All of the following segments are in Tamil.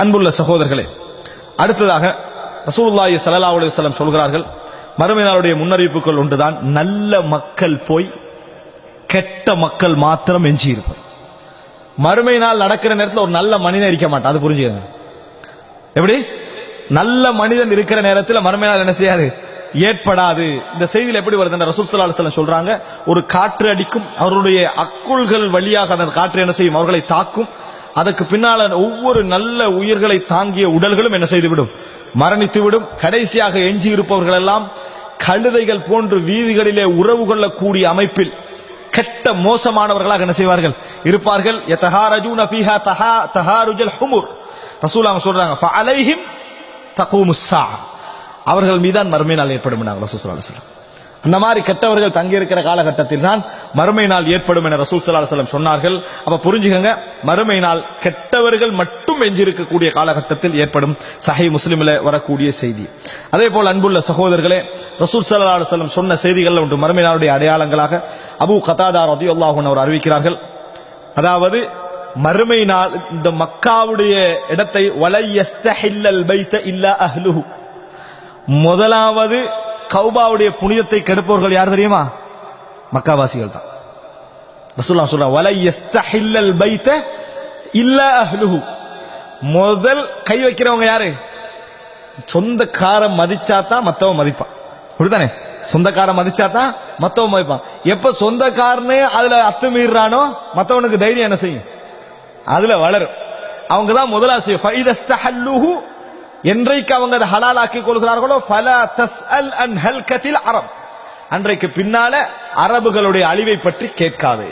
அன்புள்ள சகோதரர்களே அடுத்ததாக ரசூல்லாய் ஸல்லல்லாஹு அலைஹி வஸல்லம் சொல்கிறார்கள் மறுமை முன்னறிவிப்புகள் ஒன்றுதான் நல்ல மக்கள் போய் கெட்ட மக்கள் மாத்திரம் எஞ்சி இருப்பார் மறுமை நாள் நடக்கிற நேரத்தில் ஒரு நல்ல மனிதன் இருக்க மாட்டான் அது புரிஞ்சுக்கங்க. எப்படி? நல்ல மனிதன் இருக்கிற நேரத்தில் மறுமை நாள் என்ன செய்யாது? ஏற்படாது. இந்த செய்தியில் எப்படி வருதுன்னு ரசூல் ஸல்லல்லாஹு அலைஹி சொல்றாங்க ஒரு காற்று அடிக்கும் அவருடைய அக்குள்கள் வழியாக அந்த காற்று என்ன செய்யும்? அவர்களை தாக்கும். அதற்கு பின்னால ஒவ்வொரு நல்ல உயிர்களை தாங்கிய உடல்களும் என்ன செய்துவிடும்? மரணித்து விடும் கடைசியாக எஞ்சி இருப்பவர்கள் எல்லாம் கழுதைகள் போன்று வீதிகளிலே உறவு கொள்ளக்கூடிய அமைப்பில் கெட்ட மோசமானவர்களாக என்ன செய்வார்கள்? இருப்பார்கள். யதஹாரஜூன ஃபீஹா தஹா தஹாருஜல் ஹுமுர். ரசூலுல்லாஹ் சொல்றாங்க ஃபஅலைஹிம் தகூமுஸ்ஸா அவர்கள் மீதான் மறுமை நாள் ஏற்படும் நாங்கள் ரசூல் ஸல்லல்லாஹு அலைஹி வஸல்லம். அந்த மாதிரி கெட்டவர்கள் தங்கியிருக்கிற காலகட்டத்தில் தான் மறுமை நாள் ஏற்படும் என ரசூல் ஸல்லல்லாஹு சொன்னார்கள். அப்ப புரிஞ்சுக்கங்க மறுமை நாள் கெட்டவர்கள் மட்டும் எஞ்சிருக்கக்கூடிய காலகட்டத்தில் ஏற்படும் சஹை முஸ்லிமில் வரக்கூடிய செய்தி. அதே போல் அன்புள்ள சகோதரர்களே ரசூல் சல்லா அலைஹி சொன்ன செய்திகள் ஒன்று மறுமை நாளுடைய அடையாளங்களாக அபு கதாதா ரலியல்லாஹு அன்ஹு அவர் அறிவிக்கிறார்கள். அதாவது மறுமை நாள் இந்த மக்காவுடைய இடத்தை வலை பைத்த இல்லா அஹ்லுஹு. முதலாவது கௌபாவுடைய புனிதத்தை கெடுப்பவர்கள் யார் தெரியுமா? மக்காவாசிகள் தான். ரசூல்லா சொல்ற வலை எஸ்தஹில்லல் பைத்த இல்லா அஹ்லுஹு. முதல் கை வைக்கிறவங்க யாரு? சொந்தக்காரன் மதிச்சா தான் மத்தவன் மதிப்பான். அப்படித்தானே? சொந்தக்காரன் மதிச்சா தான் மத்தவன் மதிப்பான். எப்ப சொந்தக்காரனே அதுல அத்துமீறானோ மத்தவனுக்கு தைரியம் என்ன செய்யும்? அதுல வளரும். அவங்க தான் முதலாசி ஃபைதஸ்தஹல்லுஹு என்றைக்கு அவங்க அதை ஹலாலாக்கி கொள்கிறார்களோ ஃபலா தஸ்அல் அன் ஹல்கத்தில் அரப். அன்றைக்கு பின்னால அரபுகளுடைய அழிவை பற்றி கேட்காது.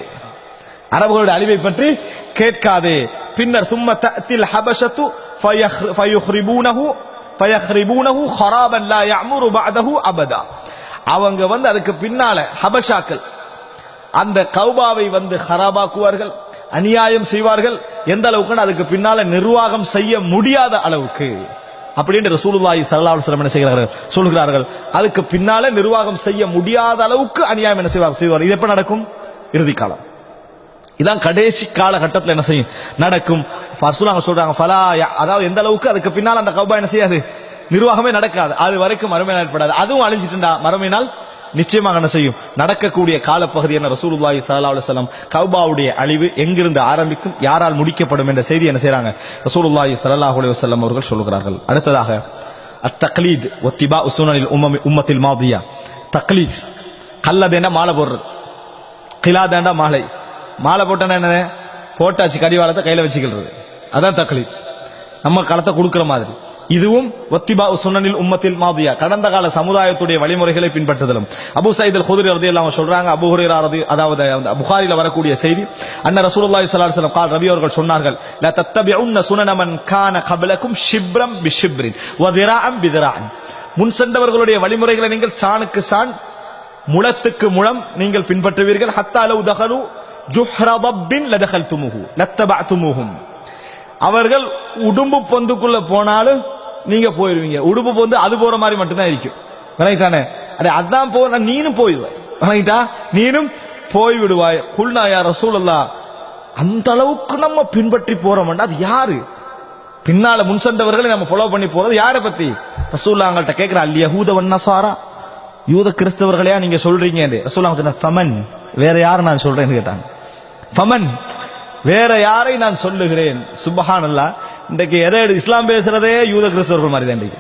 அரபுகளுடைய அழிவை பற்றி கேட்காதே. பின்னர் சும்ம தத்தில் ஹபஷத்து ஃபயுஹ்ரிபூனஹு ஃபயஹ்ரிபூனஹு ஹராபன் லா யஅமுரு பஅதஹு அபதா. அவங்க வந்து அதுக்கு பின்னால ஹபஷாக்கள் அந்த கௌபாவை வந்து ஹராபாக்குவார்கள் அநியாயம் செய்வார்கள். எந்த அளவுக்குன்னு அதுக்கு பின்னால நிர்வாகம் செய்ய முடியாத அளவுக்கு. அப்படின்னு ரசூலுல்லாஹி சல்லல்லாஹு அலைஹி என்ன செய்கிறார்கள்? சொல்கிறார்கள் அதுக்கு பின்னால நிர்வாகம் செய்ய முடியாத அளவுக்கு அநியாயம் என்ன செய்வார்? செய்வார். இது எப்ப நடக்கும்? இறுதி காலம். இதான் கடைசி காலகட்டத்தில் என்ன செய்யும்? நடக்கும். ரசூலுல்லாஹ் சொல்றாங்க ஃபலா அதாவது எந்த அளவுக்கு அதுக்கு பின்னால் அந்த கௌபா என்ன செய்யாது? நிர்வாகமே நடக்காது. அது வரைக்கும் மறுமையினால் ஏற்படாது. அதுவும் அழிஞ்சிட்டுண்டா? மறுமையினால் நிச்சயமாக என்ன செய்யும்? நடக்கக்கூடிய காலப்பகுதி என்ன? ரசூலுல்லாஹி ஸல்லல்லாஹு அலுவலம் கௌபாவுடைய அழிவு எங்கிருந்து ஆரம்பிக்கும்? யாரால் முடிக்கப்படும் என்ற செய்தி என்ன செய்யறாங்க ரசூலுல்லாஹி சல்லாஹ் அலுவலம் அவர்கள் சொல்கிறார்கள் அடுத்ததாக அத்தக்லீத் ஒத்திபா உசூனில் உம்மி உம்மத்தில் மாதியா. தக்லீத் கல்லதேண்டா மாலை போடுறது. கிலாதேண்டா மாலை. மாலை போட்டேன்னா என்ன போட்டாச்சு கடிவாளத்தை கையில் வச்சுக்கிறது. அதான் தக்லீத். நம்ம களத்தை கொடுக்குற மாதிரி. இதுவும் ஒத்திபா சுனனில் உம்மத்தில் மாதியா. கடந்த கால சமுதாயத்துடைய வழிமுறைகளை பின்பற்றுதலும். அபு சயீத் அல் குதிரி ரதி எல்லாம் சொல்றாங்க அபு ஹுரைரா ரதி அதாவது அந்த புகாரில வரக்கூடிய செய்தி அண்ணன் ரசூலுல்லாஹி ஸல்லல்லாஹு அலைஹி வஸல்லம் கால் ரபி அவர்கள் சொன்னார்கள் லா தத்தபிஉன்ன சுனனமன் கான கபலக்கும் ஷிப்ரம் பிஷிப்ரின் வ திராஅம் பிதிராஅன். முன் சென்றவர்களுடைய வழிமுறைகளை நீங்கள் சாணுக்கு சான் முளத்துக்கு முழம் நீங்கள் பின்பற்றுவீர்கள். ஹத்தா லவ் தகலு ஜுஹ்ரபின் லதகல்துமுஹு லத்தபஅதுமுஹும் அவர்கள் உடும்பு பொந்துக்குள்ள போனாலும் நீங்க போயிருவீங்க. உடுப்பு போந்து அது போற மாதிரி மட்டும்தான் இருக்கும். விளங்கிட்டானே அடே அதான் போன நீனும் போயிடுவாய் விளங்கிட்டா நீனும் போய் விடுவாய் குல்னா யா ரசூலல்லா அந்த அளவுக்கு நம்ம பின்பற்றி போறோம்னா அது யாரு? பின்னால முன் சென்றவர்களை நம்ம ஃபாலோ பண்ணி போறது யாரை பத்தி? ரசூல்லா அவங்கள்ட்ட கேட்கிற அல் யஹூத சாரா யூத கிறிஸ்தவர்களையா நீங்க சொல்றீங்க ரசூல்லா சொன்ன ஃபமன். வேற யாரை நான் சொல்றேன்னு கேட்டாங்க. ஃபமன். வேற யாரை நான் சொல்லுகிறேன். சுபஹான் அல்லா இன்றைக்கு எதை எடு இஸ்லாம் பேசுறதே யூத கிறிஸ்தவர்கள் மாதிரி தான் இன்றைக்கு.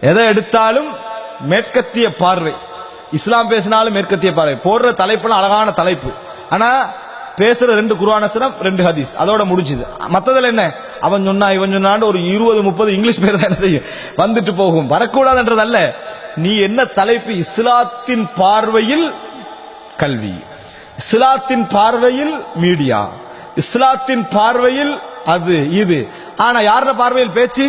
எதை எடுத்தாலும் மேற்கத்திய பார்வை. இஸ்லாம் பேசினாலும் மேற்கத்திய பார்வை. போடுற தலைப்புலாம் அழகான தலைப்பு. ஆனா பேசுற ரெண்டு குருவானசனம் ரெண்டு ஹதீஸ். அதோட முடிஞ்சுது. மத்ததுல என்ன? அவன் சொன்னா இவன் சொன்னான்னு ஒரு இருபது முப்பது இங்கிலீஷ் பேர் தான் என்ன செய்யும்? வந்துட்டு போகும். வரக்கூடாதுன்றது அல்ல நீ என்ன தலைப்பு? இஸ்லாத்தின் பார்வையில் கல்வி. இஸ்லாத்தின் பார்வையில் மீடியா. இஸ்லாத்தின் பார்வையில் அது இது. ஆனா யார பார்வையில் பேச்சு?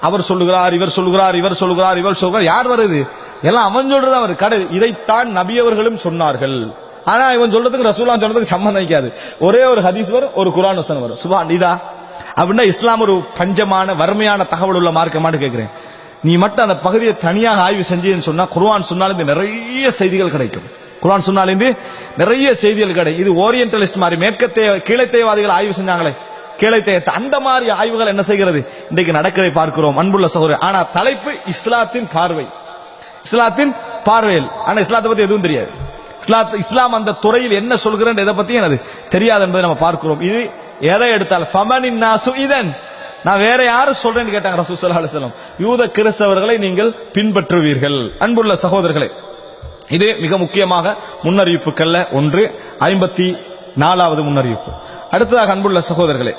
அவர் சொல்லுகிறார் இவர் சொல்லுகிறார் இவர் சொல்லுகிறார் இவர் சொல்கிறார் யார் வருது? எல்லாம் அவன் சொல்றது அவர் கடை. இதைத்தான் நபியவர்களும் சொன்னார்கள். ஆனா இவன் சொல்றதுக்கு ரசூலா சொல்றதுக்கு சம்மந்தம் வைக்காது. ஒரே ஒரு ஹதீஸ் வரும் ஒரு குரான் வசனம் வரும். சுபான் இதா? அப்படின்னா இஸ்லாம் ஒரு பஞ்சமான வறுமையான தகவல் உள்ள மார்க்கமானு கேட்கிறேன் நீ மட்டும் அந்த பகுதியை தனியாக ஆய்வு செஞ்சேன்னு சொன்னா குர்ஆன் சொன்னாலே நிறைய செய்திகள் கிடைக்கும். குர்ஆன் சொன்னாலேருந்து நிறைய செய்திகள் கிடைக்கும். இது ஓரியன்டலிஸ்ட் மாதிரி மேற்கத்தே கீழத்தேவாதிகள் ஆய்வு செஞ்சாங்களே கேளைத்தேயத்தை அந்த மாதிரி ஆய்வுகள் என்ன செய்கிறது? இன்றைக்கு நடக்கிறதை பார்க்கிறோம் அன்புள்ள சகோதரர். ஆனா தலைப்பு இஸ்லாத்தின் பார்வை. இஸ்லாத்தின் பார்வையில். ஆனா இஸ்லாத்தை பத்தி எதுவும் தெரியாது. இஸ்லாத் இஸ்லாம் அந்த துறையில் என்ன சொல்கிறேன் எதை பத்தி எனக்கு தெரியாது என்பதை நம்ம பார்க்கிறோம். இது எதை எடுத்தால்? ஃபமனின் நாசு இதன். நான் வேற யாரும் சொல்றேன்னு கேட்டாங்க ரசூல் ஸல்லல்லாஹு யூத கிறிஸ்தவர்களை நீங்கள் பின்பற்றுவீர்கள். அன்புள்ள சகோதரர்களை இது மிக முக்கியமாக முன்னறிவிப்புகள்ல ஒன்று ஐம்பத்தி நாலாவது முன்னறிவிப்பு. அடுத்ததாக அன்புள்ள சகோதரர்களே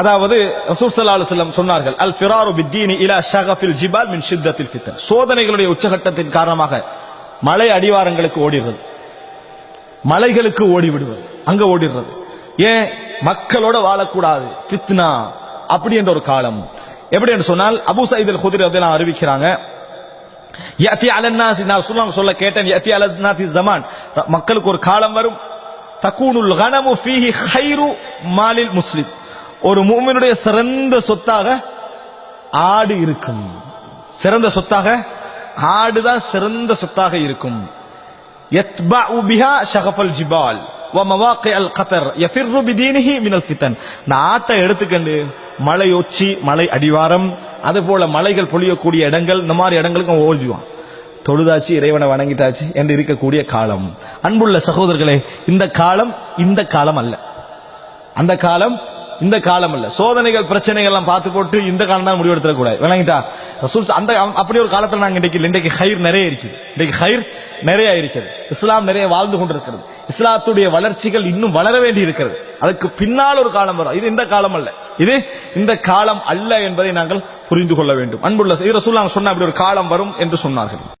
அதாவது ரசூல் செல்லம் சொன்னார்கள் அல் ஃபிராரு பித்தீனி இலா ஷகஃபில் ஜிபால் மின் ஷித்தத்தில் ஃபித்தன். சோதனைகளுடைய உச்சகட்டத்தின் காரணமாக மலை அடிவாரங்களுக்கு ஓடிடுறது. மலைகளுக்கு ஓடி விடுவது அங்க ஓடிடுறது. ஏன்? மக்களோட வாழக்கூடாது. ஃபித்னா அப்படி என்ற ஒரு காலம். எப்படி என்று சொன்னால் அபு சயித் அல் ஹுதிர் அதெல்லாம் அறிவிக்கிறாங்க யத்தி அலன்னாசி நான் சொல்ல சொல்ல கேட்டேன் யத்தி அலன்னாசி ஜமான். மக்களுக்கு ஒரு காலம் வரும். தக்கூனுல் கனமு ஃபீஹி ஹைரு மாலில் முஸ்லிம். ஒரு மூமினுடைய சிறந்த சொத்தாக ஆடு இருக்கும். சிறந்த சொத்தாக? ஆடுதான் சிறந்த சொத்தாக இருக்கும். ஜிபால் ஆட்டை எடுத்துக்கண்டு மலை ஒச்சி மலை அடிவாரம் அது போல மலைகள் பொழியக்கூடிய இடங்கள் இந்த மாதிரி இடங்களுக்கும் ஓடிவான் தொழுதாச்சு இறைவனை வணங்கிட்டாச்சு என்று இருக்கக்கூடிய காலம். அன்புள்ள சகோதரர்களே இந்த காலம் இந்த காலம் அல்ல. அந்த காலம் இந்த காலம் அல்ல சோதனைகள் பிரச்சனைகள் எல்லாம் பார்த்து போட்டு இந்த காலம் தான் முடிவெடுத்துட கூடாது. விளங்கிட்டா? ரசூல் அந்த அப்படி ஒரு காலத்துல நாங்க இன்றைக்கு இல்லை. இன்றைக்கு ஹைர் நிறைய இருக்குது. இன்றைக்கு ஹைர் நிறைய இருக்கிறது. இஸ்லாம் நிறைய வாழ்ந்து கொண்டிருக்கிறது. இஸ்லாத்துடைய வளர்ச்சிகள் இன்னும் வளர வேண்டி இருக்கிறது. அதுக்கு பின்னால் ஒரு காலம் வரும். இது இந்த காலம் அல்ல. இது இந்த காலம் அல்ல என்பதை நாங்கள் புரிந்து கொள்ள வேண்டும். அன்புள்ள ரசூல் சொன்ன அப்படி ஒரு காலம் வரும் என்று சொன்னார்கள்.